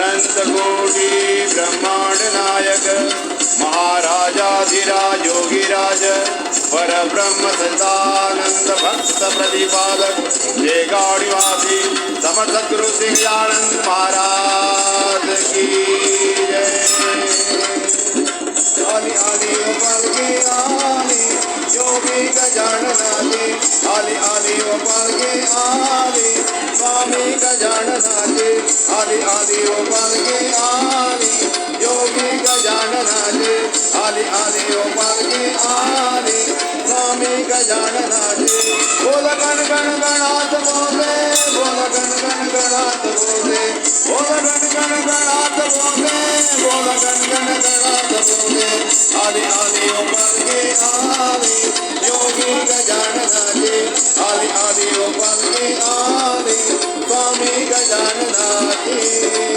अनंत कोटि ब्रह्मांड नायक महाराजाधिराज योगीराज पर सदानंद भक्त प्रतिपादक जय गाड़ीवासी समर्थ गुरु सिंह आनंद महाराज की। योगी गजाननाथी आली आली गोपाल की आली। स्वामी गजाननाथी आली आली गोपाल की आली। योगी गजाननाथी आली आली गोपाल की आली। स्वामी गजाननाथी बोल गण गण गणात बोले, बोल गण गण गणात बोले। बोल गण गण गणात बोले, बोल गण गण गणात बोले। आदि आदि गोपाल के योगी गजाननाथी आदि आदि गोपाल के आदि स्वामी गजाननाथी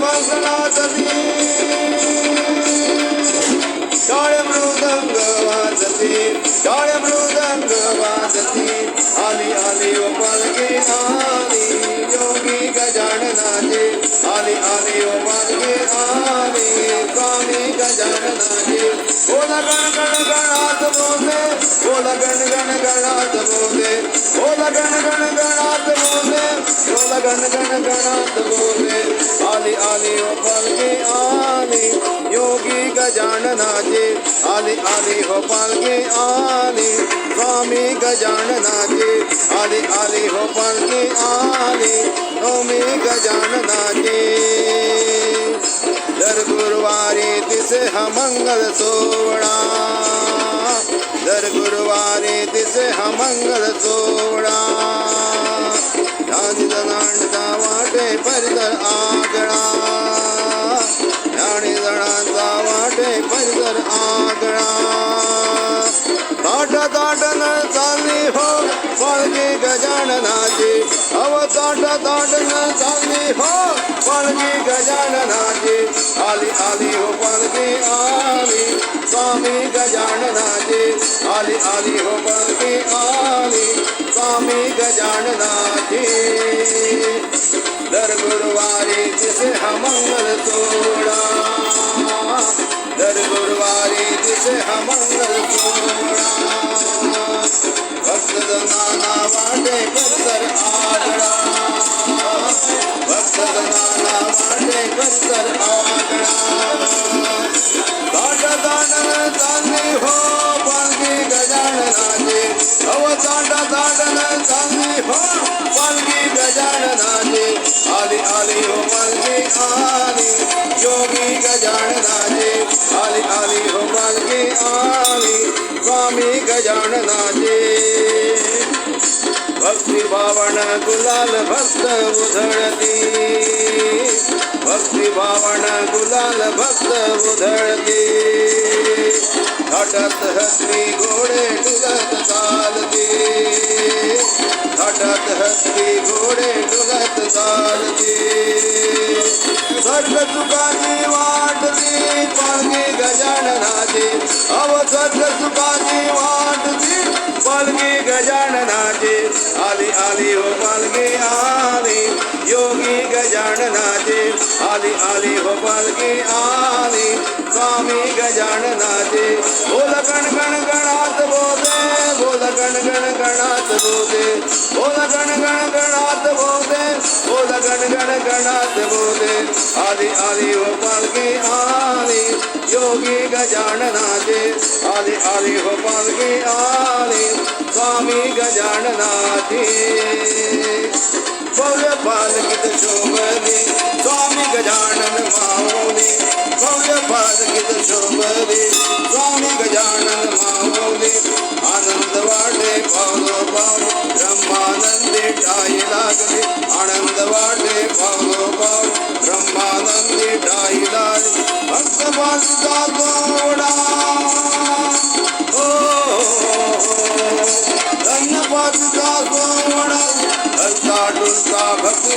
वाजती जय मृदंग आली आली गोपाल की आली योगी गजाननाथी आली आली गोपाल की आली स्वामी गजाननाथी बोल गण गण गणात बोले बोल गण गण गणात बोले बोल गण गण बोले बोल गण गण गणात बोले आली आली गोपाल की आली। योगी गजाननाथी आली आली गोपाल की आली। स्वामी गजाननाथी आली आली गोपाल की आली। स्वामी गजाननाथी दर गुरुवारी दिसे हा मंगल सोहळा। दर गुरुवारी दिसे हा मंगल राणी जणांचा वाटे परिसर आगळा। आगळा ताट ताटन चालली हो पालखी गजाननाची अव ताट ताटन चालली हो पालखी गजाननाची आली आली हो पालखी आली। स्वामी गजाननाची आली आली हो पालखी आली। स्वामी गजाननाची दर गुरुवारी तिसे हा मंगल सोडा दर गुरुवारी दिसे हा मंगल सोडा भक्त नाना वाटे परिसर आगळा भक्त नाना वाटे परिसर आगळा दाट दाटन चालली हो पालखी गजाननाची अव दाट दाटन चालली हो पालखी गजाननाची आली आली हो पालखी आली स्वामी गजाननाचे भक्ती भावण गुलाल भक्त उधळती। भक्ती भावण गुलाल भक्त उधळती। घटत हसरी घोडे डुलत चालती। घटत हसरी घोडे डुलत चालती। सर्ग सुखाची वाटती पालखी गजाननाची अव सर्ग सुखाची पालखी गजाननाची आली आली हो पालखी आली। योगी गजाननाची आली आली हो पालखी आली। स्वामी गजाननाची बोल कण कण। गण गण गणात बोले बोल गण गण गणात बोले बोल गण गण गणात बोले आली आली हो पालखी आली योगी गजाननाची आली आली हो पालखी आली स्वामी गजाननाची भावभाव ब्रह्मानंदी ठाई लागली. आनंद वाटे भावभाव ब्रह्मानंदी ठाई लागली. भक्त पाठचा तोडा हो, हो, हो, हो. धन्य पाठचा तोडा हलता डुलता भक्ती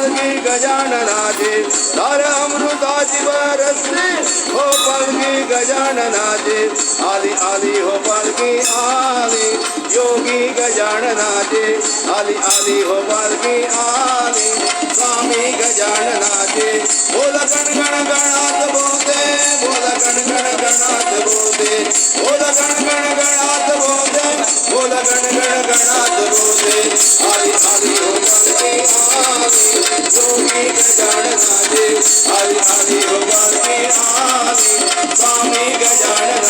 म्हणाला गळा तर अमृताची बरसली हो पालखी गजाननाचे आली आली हो पालखी आली, योगी गजाननाचे आली आली हो पालखी आली, स्वामी गजाननाचे बोल गण गण गणात बोलते, बोल गण गण गणात बोलते। बोल गण गण जगजानन